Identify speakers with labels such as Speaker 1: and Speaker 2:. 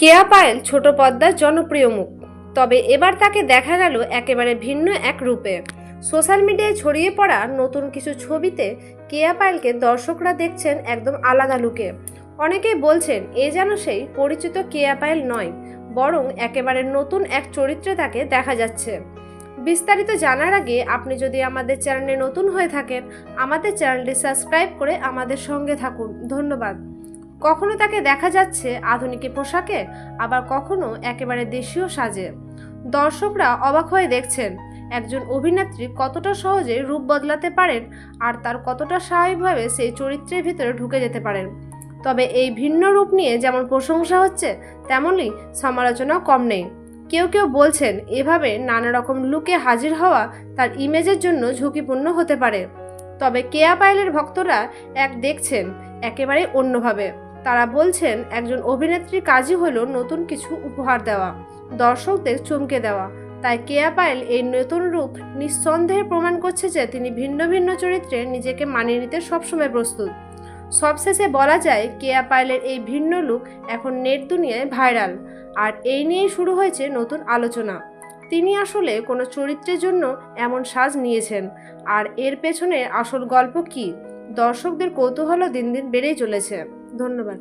Speaker 1: কেয়া পায়েল ছোট পদ্মার জনপ্রিয় মুখ। তবে এবার তাকে দেখা গেল একেবারে ভিন্ন এক রূপে। সোশ্যাল মিডিয়ায় ছড়িয়ে পড়া নতুন কিছু ছবিতে কেয়া পায়েলকে দর্শকরা দেখছেন একদম আলাদা লুকে। অনেকেই বলছেন, এ যেন সেই পরিচিত কেয়া পায়েল নয়, বরং একেবারে নতুন এক চরিত্রে তাকে দেখা যাচ্ছে। বিস্তারিত জানার আগে আপনি যদি আমাদের চ্যানেলে নতুন হয়ে থাকেন, আমাদের চ্যানেলটি সাবস্ক্রাইব করে আমাদের সঙ্গে থাকুন। ধন্যবাদ। কখনো তাকে দেখা যাচ্ছে আধুনিক পোশাকে, আবার কখনো একেবারে দেশীয় সাজে। দর্শকরা অবাক হয়ে দেখছেন, একজন অভিনেত্রী কতটা সহজে রূপ বদলাতে পারেন আর তার কতটা স্বাভাবিকভাবে সেই চরিত্রের ভিতরে ঢুকে যেতে পারেন। তবে এই ভিন্ন রূপ নিয়ে যেমন প্রশংসা হচ্ছে, তেমনই সমালোচনাও কম নেই। কেউ কেউ বলছেন, এভাবে নানা রকম লুকে হাজির হওয়া তার ইমেজের জন্য ঝুঁকিপূর্ণ হতে পারে। তবে কেয়া পায়েলের ভক্তরা এক দেখছেন একেবারে অন্যভাবে। তারা বলছেন, একজন অভিনেত্রীর কাজই হলো নতুন কিছু উপহার দেওয়া, দর্শকদের চমকে দেওয়া। তাই কেয়া পায়েল এই নতুন রূপ নিঃসন্দেহে প্রমাণ করছে যে তিনি ভিন্ন ভিন্ন চরিত্রে নিজেকে মানিয়ে নিতে সবসময় প্রস্তুত। সবশেষে বলা যায়, কেয়া পায়েলের এই ভিন্ন লুক এখন নেট দুনিয়ায় ভাইরাল। আর এই নিয়েই শুরু হয়েছে নতুন আলোচনা। তিনি আসলে কোনো চরিত্রের জন্য এমন সাজ নিয়েছেন। আর এর পেছনে আসল গল্প কী? দর্শকদের কৌতূহলও দিন দিন বেড়েই চলেছে। ধন্যবাদ